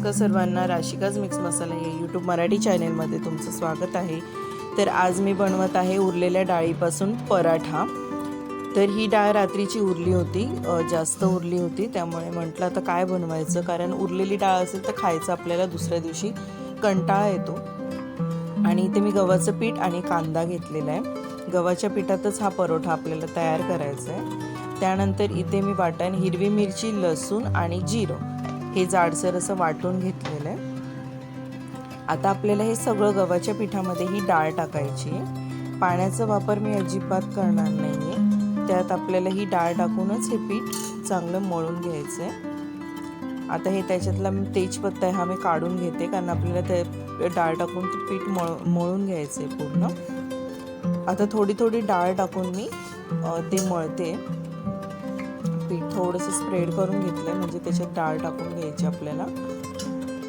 नमस्कार सर्वांना राशिकाज मिक्स मसाला या यूट्यूब मराठी चॅनेलमध्ये तुमचं स्वागत आहे. तर आज मी बनवत आहे उरलेल्या डाळीपासून पराठा. तर ही डाळ रात्रीची उरली होती जास्त उरली होती त्यामुळे म्हटलं आता काय बनवायचं? कारण उरलेली डाळ असेल तर खायचं आपल्याला दुसऱ्या दिवशी कंटाळा येतो. आणि इथे मी गव्हाचं पीठ आणि कांदा घेतलेला आहे. गव्हाच्या पिठातच हा परोठा आपल्याला तयार करायचा आहे. त्यानंतर इथे मी वाटण हिरवी मिरची लसूण आणि जिरं हे जाडसर असं वाटून घेतलेलं आहे. आता आपल्याला हे सगळं गव्हाच्या पिठामध्ये ही डाळ टाकायची आहे. पाण्याचा वापर मी अजिबात करणार नाही आहे त्यात आपल्याला ही डाळ टाकूनच हे पीठ चांगलं मळून घ्यायचं आहे आता हे त्याच्यातला तेजपत्ता आहे हा मी काढून घेते कारण आपल्याला ते डाळ टाकून ते पीठ मळ मळून घ्यायचं आहे पूर्ण. आता थोडी थोडी डाळ टाकून मी ते मळते. पीठ थोडंसं स्प्रेड करून घेतलं म्हणजे त्याच्यात डाळ टाकून घ्यायची आपल्याला.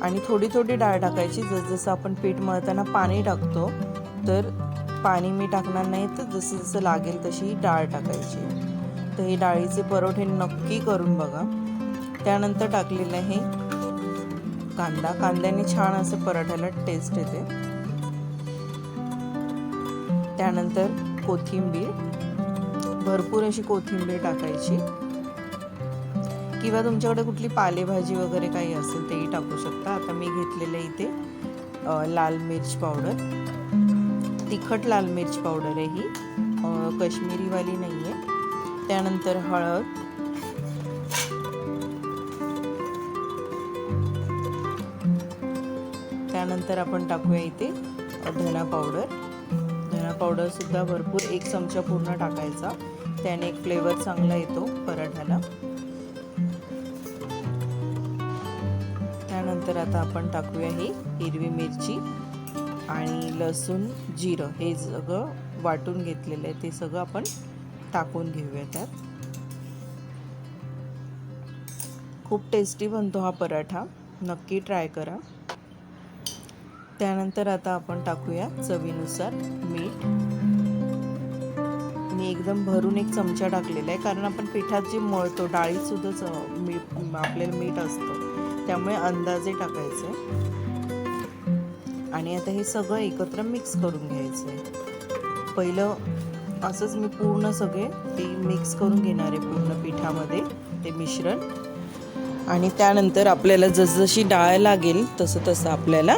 आणि थोडी थोडी डाळ टाकायची जसजसं आपण पीठ मळताना पाणी टाकतो तर पाणी मी टाकणार नाही तर जसं जसं लागेल तशी ही डाळ टाकायची. तर हे डाळीचे परोठे नक्की करून बघा. त्यानंतर टाकलेलं आहे कांदा. कांद्याने छान असं पराठ्याला टेस्ट येते. त्यानंतर कोथिंबीर. भरपूर अशी कोथिंबीर टाकायची. किंवा तुमच्याकडे कुठली पालेभाजी वगैरे काही असेल तेही टाकू शकता. आता मी घेतलेलं इथे लाल मिर्च पावडर. तिखट लाल मिर्च पावडर आहे ही. काश्मीरीवाली नाही आहे त्यानंतर हळद. त्यानंतर आपण टाकूया इथे धना पावडर. धना पावडरसुद्धा भरपूर एक चमचा पूर्ण टाकायचा. त्याने एक फ्लेवर चांगला येतो पराठ्याला त्यानंतर आता आपण टाकूया ही हिरवी मिरची आणि लसूण जिरं. हे सगळं वाटून घेतलेलं आहे. ते सगळं आपण टाकून घेऊया त्यात. खूप टेस्टी बनतो हा पराठा. नक्की ट्राय करा. त्यानंतर आता आपण टाकूया चवीनुसार मीठ. मी एकदम भरून एक चमचा टाकलेला आहे कारण आपण पिठात जे मळतो डाळीत सुद्धा च- मीठ आपल्याला मीठ असतं. त्यामुळे अंदाजे टाकायचं. आहे आणि आता हे सगळं एकत्र मिक्स करून घ्यायचं. आहे पहिलं असंच मी पूर्ण सगळे ते मिक्स करून घेणार आहे पूर्ण पिठामध्ये ते मिश्रण. आणि त्यानंतर आपल्याला जसजशी डाळ लागेल तसं तसं आपल्याला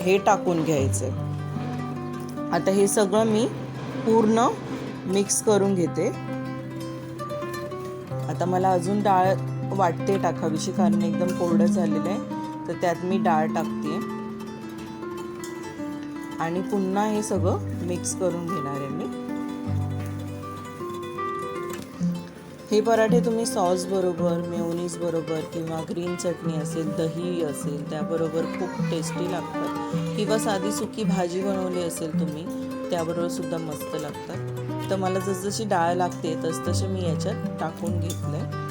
हे टाकून घ्यायचं. आहे आता हे सगळं मी पूर्ण मिक्स करून घेते. आता मला अजून डाळ वाटते टाकावीशी कारण एकदम कोरडं झालेलं आहे. तर त्यात मी डाळ टाकते. आणि पुन्हा हे सगळं मिक्स करून घेणार आहे मी. हे पराठे तुम्ही सॉस बरोबर मेयोनीज बरोबर किंवा ग्रीन चटणी असेल दही असेल त्याबरोबर खूप टेस्टी लागतात. किंवा साधी सुकी भाजी बनवली असेल तुम्ही त्याबरोबर सुद्धा मस्त लागतात. तर मला जसजशी डाळ लागते तसतसे मी याच्यात टाकून घेतलंय.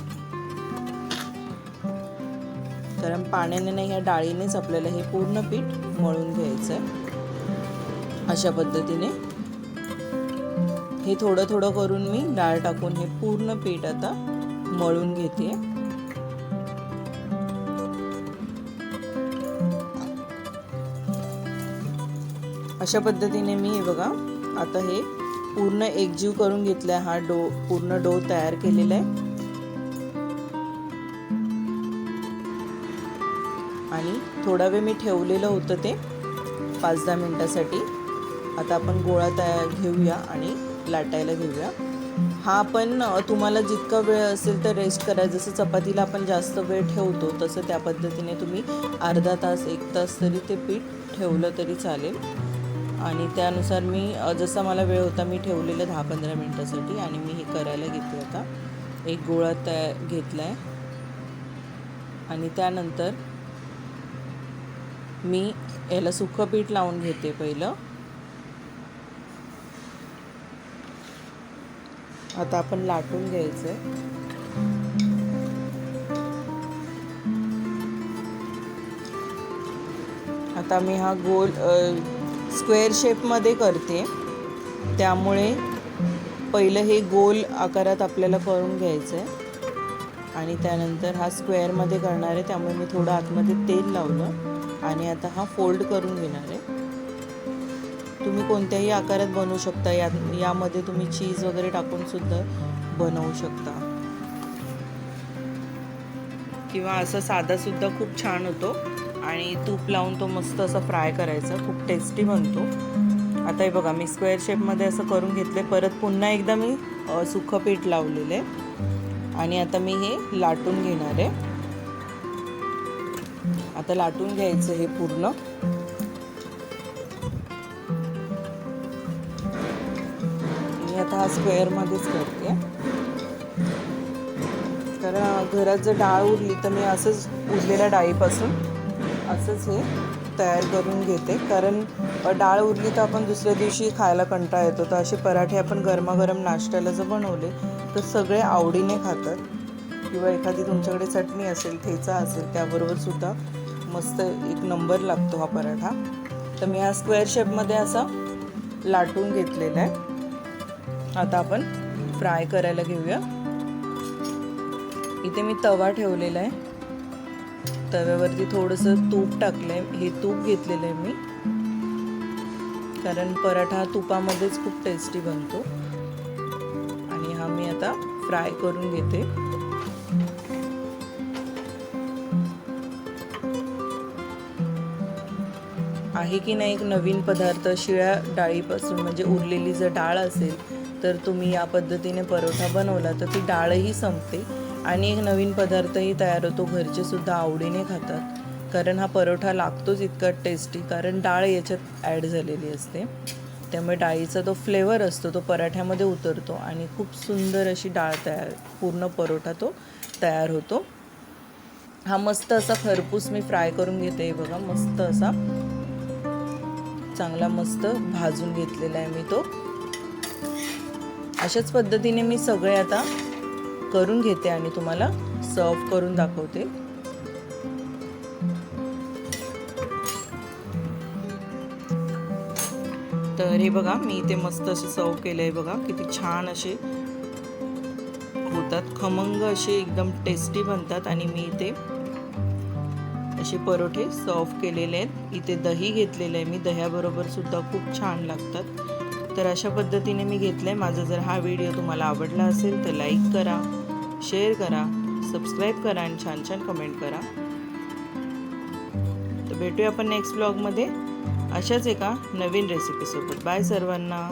कारण पाण्याने नाही या डाळीनेच आपल्याला हे पूर्ण पीठ मळून घ्यायचं आहे अशा पद्धतीने हे थोडं थोडं करून मी डाळ टाकून हे पूर्ण पीठ आता मळून घेते अशा पद्धतीने मी हे बघा आता हे पूर्ण एकजीव करून घेतलाय हा डो पूर्ण डो तयार केलेला आहे. आणि थोडा वेळ मी ठेवलेलं होतं ते पाच दहा मिनटासाठी. आता आपण गोळा तयार घेऊया आणि लाटायला घेऊया. हा आपण तुम्हाला जितका वेळ असेल तर रेस्ट करा. जसं चपातीला आपण जास्त वेळ ठेवतो तसं त्या पद्धतीने तुम्ही अर्धा तास एक तास तरी ते पीठ ठेवलं तरी चालेल. आणि त्यानुसार मी जसा मला वेळ होता मी ठेवलेलं दहा पंधरा मिनटासाठी आणि मी हे करायला घेतलं आता. एक गोळा तयार घेतला आहे आणि त्यानंतर मी याला सुखं पीठ लावून घेते पहिलं. आता आपण लाटून घ्यायचं आता मी हा गोल स्क्वेअर शेपमध्ये करते. त्यामुळे पहिलं हे गोल आकारात आपल्याला करून घ्यायचं आहे आणि त्यानंतर हा स्क्वेअरमध्ये करणार आहे त्यामुळे मी थोडं आतमध्ये तेल लावलं. आणि आता हा फोल्ड करून घेणार आहे. तुम्ही कोणत्याही आकारात बनवू शकता. या यामध्ये तुम्ही चीज वगैरे टाकून सुद्धा बनवू शकता. किंवा असं साधा सुद्धा खूप छान होतो. आणि तूप लावून तो मस्त असा फ्राय करायचा. खूप टेस्टी बनतो. आता हे बघा मी स्क्वेअर शेपमध्ये असं करून घेतले परत पुन्हा एकदा मी सुखपीठ सुखं पीठ लावलेलं आहे. आणि आता मी हे लाटून घेणार आहे. आता लाटून घ्यायचं हे पूर्ण. मी आता हा स्क्वेअरमध्येच करते. कारण घरात जर डाळ उरली तर मी असंच उरलेल्या डाळीपासून असंच हे तयार करून घेते. कारण डाळ उरली तर आपण दुसऱ्या दिवशी खायला कंटाळा येतो. तर असे पराठे आपण गरमागरम नाश्त्याला जर बनवले तर सगळे आवडीने खातात. किंवा एखादी तुमच्याकडे चटणी असेल ठेचा असेल त्याबरोबर सुद्धा मस्त एक नंबर लागतो हा पराठा. तर मी हा स्क्वेअर शेपमध्ये असा लाटून घेतलेला आहे. आता आपण फ्राय करायला घेऊया. इथे मी तवा ठेवलेला आहे. तव्यावरती थोडंसं तूप टाकलं आहे हे तूप घेतलेलं आहे मी. कारण पराठा तुपामध्येच खूप टेस्टी बनतो. आणि हा मी आता फ्राय करून घेते. आहे की नाही एक नवीन पदार्थ शिळ्या डाळीपासून म्हणजे उरलेली जर डाळ असेल तर तुम्ही या पद्धतीने परोठा बनवला तर ती डाळही संपते आणि एक नवीन पदार्थही तयार होतो. घरचे सुद्धा आवडीने खातात. कारण हा परोठा लागतोच इतका टेस्टी कारण डाळ याच्यात ॲड झालेली असते. त्यामुळे डाळीचा तो फ्लेवर असतो तो पराठ्यामध्ये उतरतो आणि खूप सुंदर अशी डाळ तयार पूर्ण परोठा तो तयार होतो. हा मस्त असा खरपूस मी फ्राय करून घेते. बघा मस्त असा चांगला मस्त भाजून घेतलेला आहे मी तो. अशाच पद्धतीने मी सगळे आता करून घेते आणि तुम्हाला सर्व करून दाखवते. तर हे बघा मी इथे मस्त असे सर्व केलं आहे बघा किती छान असे होतात. खमंग असे एकदम टेस्टी बनतात आणि मी इथे असे परोठे सर्व केलेले आहेत. इथे दही घेतलेलं आहे मी. दह्याबरोबर सुद्धा खूप छान लागतात. तर अशा पद्धतीने मी घेतलं आहे माझा जर हा व्हिडिओ तुम्हाला आवडला असेल तर लाईक करा शेअर करा सबस्क्राईब करा आणि छान छान कमेंट करा. तर भेटूया आपण नेक्स्ट ब्लॉगमध्ये. अशाच एका नवीन रेसिपीसोबत बाय सर्वांना.